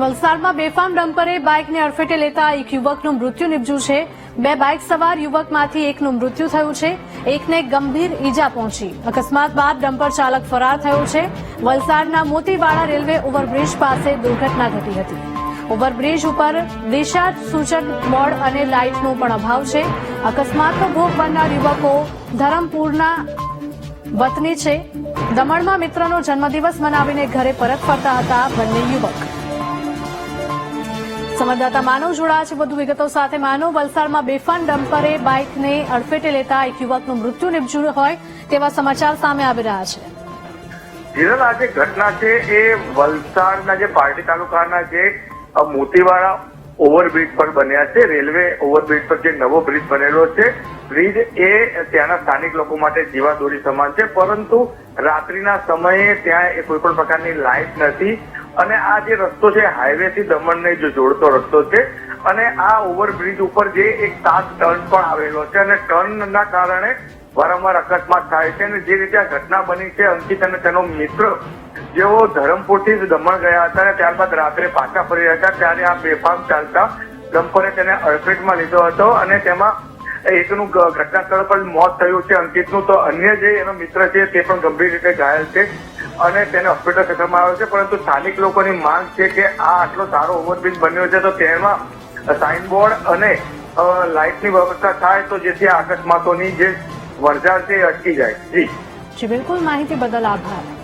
વલસાડમાં બેફામ ડમ્પરે બાઇકને અડફેટે લેતા એક યુવકનું મૃત્યુ નિપજ્યું છે. બે બાઇક સવાર યુવકમાંથી એકનું મૃત્યુ થયું છે. એકને ગંભીર ઈજા પહોંચી. અકસ્માત બાદ ડમ્પર ચાલક ફરાર થયો છે. વલસાડના મોતીવાડા રેલવે ઓવરબ્રિજ પાસે દુર્ઘટના ઘટી હતી. ઓવરબ્રિજ ઉપર દિશા સૂચન બોર્ડ અને લાઇટનો પણ અભાવ છે. અકસ્માતનો ભોગ બનનાર યુવકો ધરમપુરના વતની છે. દમણમાં મિત્રનો જન્મદિવસ મનાવીને ઘરે પરત ફરતા હતા બંને યુવક. સંવાદદાતા માનવ જોડાયા છે. વધુ વિગતો સાથે માનવ વલસાડમાં બેફાન ડમ્પરે બાઇકને અડફેટે લેતા એક યુવકનું મૃત્યુ નિપજ્યું હોય તેવા સમાચાર સામે આવી રહ્યા છે. હિરલ આ જે ઘટના છે એ વલસાડના જે પાર્ટી તાલુકાના જે અ, મોતીવાડા ઓવરબ્રિજ પર બન્યા છે. રેલવે ઓવરબ્રિજ પર જે નવો બ્રિજ બનેલો છે. બ્રિજ એ ત્યાંના સ્થાનિક લોકો માટે જીવાદોરી સમાન છે. પરંતુ રાત્રિના સમયે ત્યાં એ કોઈ પણ પ્રકારની લાઇટ નથી. અને આ જે રસ્તો છે હાઈવે થી દમણને જો જોડતો રસ્તો છે, અને આ ઓવરબ્રિજ ઉપર જે એક સાત ટર્ન પણ આવેલો છે, અને ટર્નના કારણે વારંવાર અકસ્માત થાય છે, અને જે રીતે આ ઘટના બની છે, અંકિત અને તેનો મિત્ર જેઓ ધરમપુરથી જ દમણ ગયા હતા અને ત્યારબાદ રાત્રે પાછા ફરી હતા, ત્યારે આ બેફામ ચાલતા ડમ્પરે તેને અડફેટમાં લીધો હતો અને તેમાં એકનું ઘટના સ્થળ પર મોત થયું છે અંકિતનું. તો અન્ય જે એનો મિત્ર છે, તે પણ ગંભીર રીતે ઘાયલ છે. અને તેને હોસ્પિટલ ખસેડવામાં આવ્યો છે પરંતુ સ્થાનિક લોકોની માંગ છે કે આ આટલો સારો ઓવરબ્રિજ બન્યો છે તો તેમાં સાઇનબોર્ડ અને અ, લાઇટની વ્યવસ્થા થાય તો જેથી આ અકસ્માતોની જે વરજા છે અટકી જાય. જી. જી બિલકુલ માહિતી બદલ આભાર.